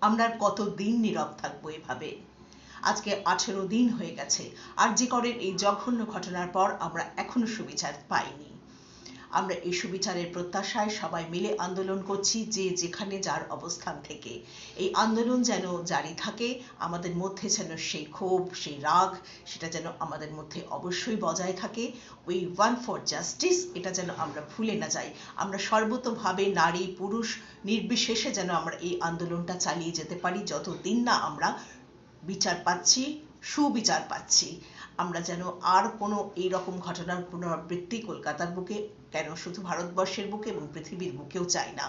আমরা কত দিন নীরব থাকব এভাবে? আজকে আঠেরো দিন হয়ে গেছে। আর জি করের এই জঘন্য ঘটনার পর আমরা এখনও সুবিচার পাইনি। আমরা এই সুবিচারের প্রত্যাশায় সবাই মিলে আন্দোলন করছি যে যেখানে যার অবস্থান থেকে। এই আন্দোলন যেন জারি থাকে, আমাদের মধ্যে যেন সেই ক্ষোভ, সেই রাগ, সেটা যেন আমাদের মধ্যে অবশ্যই বজায় থাকে। ওই ওয়ান ফর জাস্টিস এটা যেন আমরা ভুলে না যাই। আমরা সর্বতোভাবে নারী, পুরুষ, নির্বিশেষে যেন আমরা এই আন্দোলনটা চালিয়ে যেতে পারি। যতদিন না আমরা বিচার পাচ্ছি, সুবিচার পাচ্ছি। আমরা যেন আর কোনো এই রকম ঘটনার পুনরাবৃত্তি কলকাতার বুকে, কেন শুধু ভারতবর্ষের বুকে এবং পৃথিবীর বুকেও চাই না।